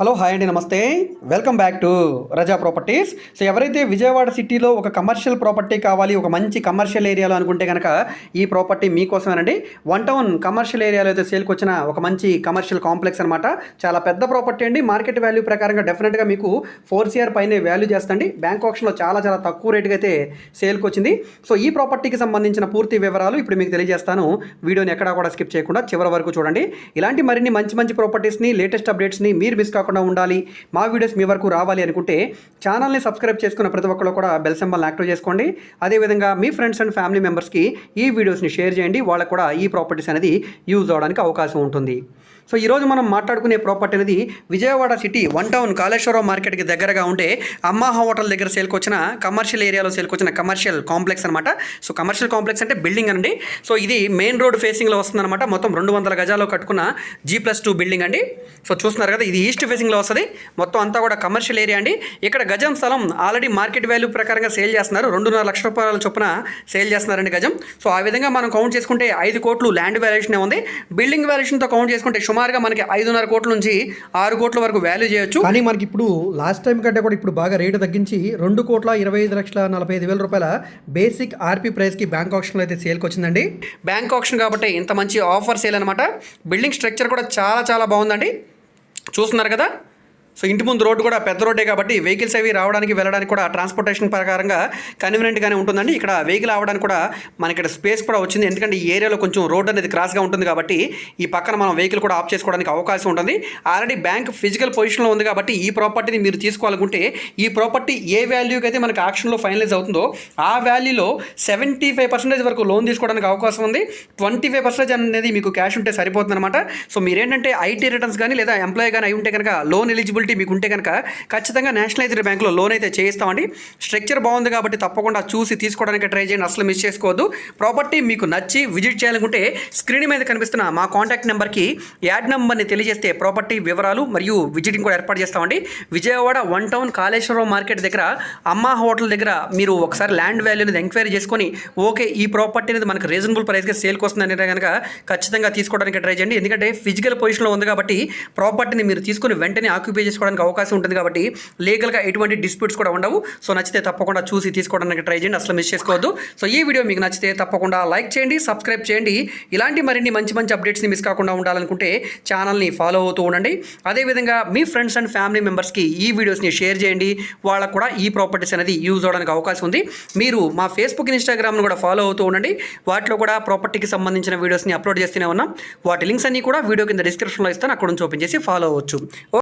Hello hi అండి నమస్తే. Welcome back to Raza properties so ఎవరైతే విజయవాడ సిటీలో ఒక కమర్షియల్ ప్రాపర్టీ కావాలి ఒక మంచి కమర్షియల్ ఏరియాలో అనుకుంటే కనుక ఈ ప్రాపర్టీ మీకోసమేనండి. వన్ టౌన్ కమర్షియల్ ఏరియాలో అయితే సేల్కి వచ్చిన ఒక మంచి కమర్షియల్ కాంప్లెక్స్ అనమాట చాలా పెద్ద ప్రాపర్టీ అండి. మార్కెట్ వాల్యూ ప్రకారంగా డెఫినెట్గా మీకు ఫోర్ సిఆర్ పైనే వాల్యూ చేస్తండి. బ్యాంక్ ఆప్షన్లో చాలా చాలా తక్కువ రేటుకి అయితే సేల్కి వచ్చింది. సో ఈ ప్రాపర్టీకి సంబంధించిన పూర్తి వివరాలు ఇప్పుడు మీకు తెలియజేస్తాను. వీడియోని ఎక్కడా కూడా స్కిప్ చేయకుండా చివరి వరకు చూడండి. ఇలాంటి మరిన్ని మంచి మంచి ప్రాపర్టీస్ని లేటెస్ట్ అప్డేట్స్ని మీరు మిస్ కాకుండా ఉండాలి. మా వీడియోస్ మీ వరకు రావాలి అనుకుంటే ఛానల్ని సబ్స్క్రైబ్ చేసుకున్న ప్రతి ఒక్కరు కూడా బెల్ సింబల్ని యాక్టివ్ చేసుకోండి. అదేవిధంగా మీ ఫ్రెండ్స్ అండ్ ఫ్యామిలీ మెంబర్స్కి ఈ వీడియోస్ని షేర్ చేయండి. వాళ్ళకు కూడా ఈ ప్రాపర్టీస్ అనేది యూజ్ అవడానికి అవకాశం ఉంటుంది. సో ఈరోజు మనం మాట్లాడుకునే ప్రాపర్టీ అనేది Vijayawada city one town Kaleswaram మార్కెట్కి దగ్గరగా ఉండే అమ్మా హోటల్ దగ్గర సేల్కి వచ్చిన కమర్షియల్ ఏరియాలో సేల్కి వచ్చిన కమర్షియల్ కాంప్లెక్స్ అనమాట సో కమర్షియల్ కాంప్లెక్స్ అంటే బిల్డింగ్ అండి. సో ఇది మెయిన్ రోడ్ ఫేసింగ్లో వస్తుందన్నమాట. మొత్తం రెండు వందల గజాల్లో కట్టుకున్న జీ ప్లస్ టూ బిల్డింగ్ అండి. సో చూస్తున్నారు కదా ఇది ఈస్ట్ ఫేసింగ్లో వస్తుంది. మొత్తం అంతా కూడా కమర్షియల్ ఏరియా అండి. ఇక్కడ గజం స్థలం ఆల్రెడీ మార్కెట్ వాల్యూ ప్రకారంగా సేల్ చేస్తున్నారు. రెండున్నర లక్షల రూపాయల చొప్పున సేల్ చేస్తున్నారండి గజం. సో ఆ విధంగా మనం కౌంట్ చేసుకుంటే ఐదు కోట్లు ల్యాండ్ వాల్యుయేషన్ ఉంది. బిల్డింగ్ వాల్యుయేషన్తో కౌంట్ చేసుకుంటే సుమారుగా మనకి ఐదున్నర కోట్ల నుంచి ఆరు కోట్ల వరకు వాల్యూ చేయొచ్చు. కానీ మనకి ఇప్పుడు లాస్ట్ టైం కంటే కూడా ఇప్పుడు బాగా రేటు తగ్గించి రెండు కోట్ల ఇరవై ఐదు లక్షల నలభై ఐదు వేల రూపాయల బేసిక్ ఆర్పీ ప్రైస్కి బ్యాంక్ ఆప్షన్లో అయితే సేల్కి వచ్చిందండి. బ్యాంక్ ఆప్షన్ కాబట్టి ఇంత మంచి ఆఫర్ సేల్ అనమాట బిల్డింగ్ స్ట్రక్చర్ కూడా చాలా చాలా బాగుందండి. చూస్తున్నారు కదా? సో ఇంటి ముందు రోడ్డు కూడా పెద్ద రోడ్డే కాబట్టి వెహికల్స్ అవి రావడానికి వెళ్ళడానికి కూడా ట్రాన్స్పోర్టేషన్ ప్రకారంగా కన్వీనియంట్గానే ఉంటుందండి. ఇక్కడ వెహికల్ రావడానికి కూడా మనకి ఇక్కడ స్పేస్ కూడా వచ్చింది. ఎందుకంటే ఈ ఏరియాలో కొంచెం రోడ్ అనేది క్రాస్గా ఉంటుంది కాబట్టి ఈ పక్కన మనం వెహికల్ కూడా ఆఫ్ చేసుకోవడానికి అవకాశం ఉంటుంది. ఆల్రెడీ బ్యాంక్ ఫిజికల్ పొజిషన్లో ఉంది కాబట్టి ఈ ప్రాపర్టీని మీరు తీసుకోవాలనుకుంటే ఈ ప్రాపర్టీ ఏ వాల్యూకి అయితే మనకి ఆక్షన్లో ఫైనలైజ్ అవుతుందో ఆ వాల్యూలో సెవెంటీ ఫైవ్ పర్సెంటేజ్ వరకు లోన్ తీసుకోవడానికి అవకాశం ఉంది. ట్వంటీ ఫైవ్ పర్సెంటేజ్ అనేది మీకు క్యాష్ ఉంటే సరిపోతుంది అనమాట సో మీరేంటంటే ఐటీ రిటర్న్స్ కానీ లేదా ఎంప్లాయీ కానీ అయి ఉంటే కనుక లోన్ ఎలిజిబిలిటీ మీకు ఉంటే కనుక ఖచ్చితంగా నేషనలైజ్డ్ బ్యాంకులో లోన్ అయితే చేయిస్తామండి. స్ట్రక్చర్ బాగుంది కాబట్టి తప్పకుండా చూసి తీసుకోవడానికి ట్రై చేయండి. అసలు మిస్ చేసుకోవద్దు. ప్రాపర్టీ మీకు నచ్చి విజిట్ చేయాలనుకుంటే స్క్రీన్ మీద కనిపిస్తున్న మా కాంటాక్ట్ నెంబర్కి యాడ్ నెంబర్ని తెలియజేస్తే ప్రాపర్టీ వివరాలు మరియు విజిటింగ్ కూడా ఏర్పాటు చేస్తామండి. Vijayawada one town Kaleswaram market దగ్గర అమ్మా హోటల్ దగ్గర మీరు ఒకసారి ల్యాండ్ వాల్యూ అనేది ఎంక్వైరీ చేసుకొని ఓకే ఈ ప్రాపర్టీ అనేది మనకు రీజనబుల్ ప్రైస్గా సేల్కి వస్తుందని కనుక ఖచ్చితంగా తీసుకోవడానికి ట్రై చేయండి. ఎందుకంటే ఫిజికల్ పొజిషన్లో ఉంది కాబట్టి ప్రాపర్టీని మీరు తీసుకొని వెంటనే ఆక్యుపై తీసుకోవడానికి అవకాశం ఉంటుంది కాబట్టి లీగల్గా ఎటువంటి డిస్ప్యూట్స్ కూడా ఉండవు. సో నచ్చితే తప్పకుండా చూసి తీసుకోవడానికి ట్రై చేయండి. అసలు మిస్ చేసుకోవద్దు. సో ఈ వీడియో మీకు నచ్చితే తప్పకుండా లైక్ చేయండి సబ్స్క్రైబ్ చేయండి. ఇలాంటి మరిన్ని మంచి మంచి అప్డేట్స్ని మిస్ కాకుండా ఉండాలనుకుంటే ఛానల్ని ఫాలో అవుతూ ఉండండి. అదేవిధంగా మీ ఫ్రెండ్స్ అండ్ ఫ్యామిలీ మెంబర్స్కి ఈ వీడియోస్ని షేర్ చేయండి. వాళ్ళకు కూడా ఈ ప్రాపర్టీస్ అనేది యూజ్ అవడానికి అవకాశం ఉంది. మీరు మా ఫేస్బుక్ ఇన్స్టాగ్రామ్ను కూడా ఫాలో అవుతూ ఉండండి. వాటిలో కూడా ప్రాపర్టీకి సంబంధించిన వీడియోస్ని అప్లోడ్ చేస్తూనే ఉన్నాం. వాటి లింక్స్ అన్నీ కూడా వీడియో కింద డిస్క్రిప్షన్లో ఇస్తాను. అక్కడ నుంచి ఓపెన్ చేసి ఫాలో అవ్వచ్చు.